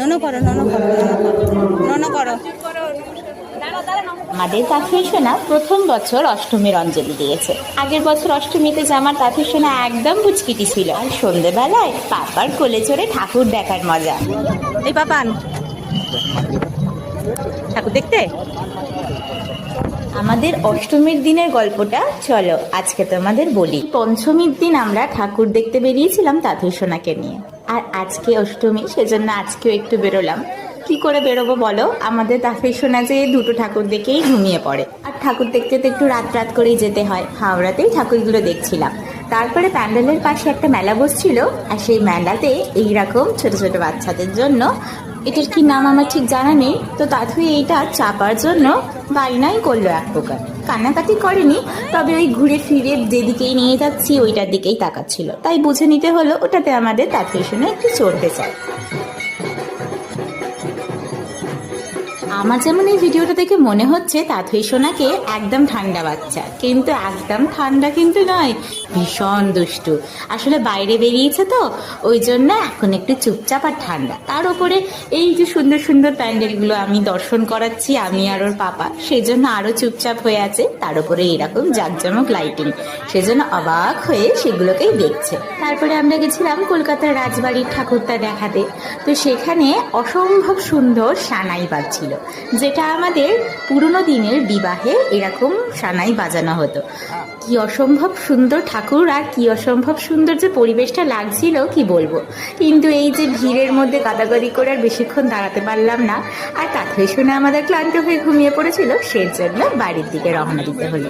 ননো করো ননো করো ননো করো। আমাদের তাঁতির সোনা প্রথম বছর অষ্টমীর অঞ্জলি দিয়েছে। আগের বছর অষ্টমীতে যে আমার তাঁতির সোনা একদম বুচকিটি ছিল। আর সন্ধেবেলায় পাপার কোলে চড়ে ঠাকুর দেখার মজা। এই পাপান ঠাকুর দেখতে? আমাদের অষ্টমীর দিনের গল্পটা, চলো আজকে তোমাদের বলি। পঞ্চমীর দিন আমরা ঠাকুর দেখতে বেরিয়েছিলাম তাঁতির সোনাকে নিয়ে। আর আজকে অষ্টমী, সেজন্য আজকেও একটু বেরোলাম। কি করে বেরোবো বলো? আমাদের তাঁতির সোনা যে দুটো ঠাকুর দেখেই ঘুমিয়ে পড়ে। আর ঠাকুর দেখতে তো একটু রাত রাত করেই যেতে হয়। হাওড়াতেই ঠাকুরগুলো দেখছিলাম। তারপরে প্যান্ডেলের পাশে একটা মেলা বসছিল। আর সেই মেলাতে এইরকম ছোট ছোট বাচ্চাদের জন্য এটার কি নাম আমার ঠিক জানা নেই। তো দাদু এইটা চাপার জন্য বাইনাই করল এক প্রকার। কান্নাকাটি করেনি, তবে ওই ঘুরে ফিরে যেদিকেই নিয়ে যাচ্ছি, ওইটার দিকেই তাকাচ্ছিল। তাই বুঝে নিতে হলো ওটাতে আমাদের তার শুনে একটু চড়তে চায় আমার যেমন এই ভিডিওটা দেখে মনে হচ্ছে তাথই সোনাকে একদম ঠান্ডা বাচ্চা। কিন্তু একদম ঠান্ডা কিন্তু নয়, ভীষণ দুষ্টু। আসলে বাইরে বেরিয়েছে তো, ওই জন্য এখন একটু চুপচাপ আর ঠান্ডা। তার উপরে এই যে সুন্দর সুন্দর প্যান্ডেলগুলো আমি দর্শন করাচ্ছি, আমি আর ওর পাপা সেই জন্য আরও চুপচাপ হয়ে আছে। তার উপরে এরকম জাঁকজমক লাইটিং সেজন্য অবাক হয়ে সেগুলোকেই দেখছে। তারপরে আমরা গেছিলাম কলকাতার রাজবাড়ির ঠাকুরটা দেখাতে। তো সেখানে অসম্ভব সুন্দর সানাই বাজছিল যেটা আমাদের পুরনো দিনের বিবাহে এরকম সানাই বাজানো হতো। কি অসম্ভব সুন্দর ঠাকুর আর কি অসম্ভব সুন্দর যে পরিবেশটা লাগছিল, কি বলব? কিন্তু এই যে ভিড়ের মধ্যে গাদাগাদি করে আর বেশিক্ষণ দাঁড়াতে পারলাম না, আর তাতে শুনে আমাদের ক্লান্ত হয়ে ঘুমিয়ে পড়েছিল, সেজন্য বাড়ির দিকে রওনা দিতে হলো।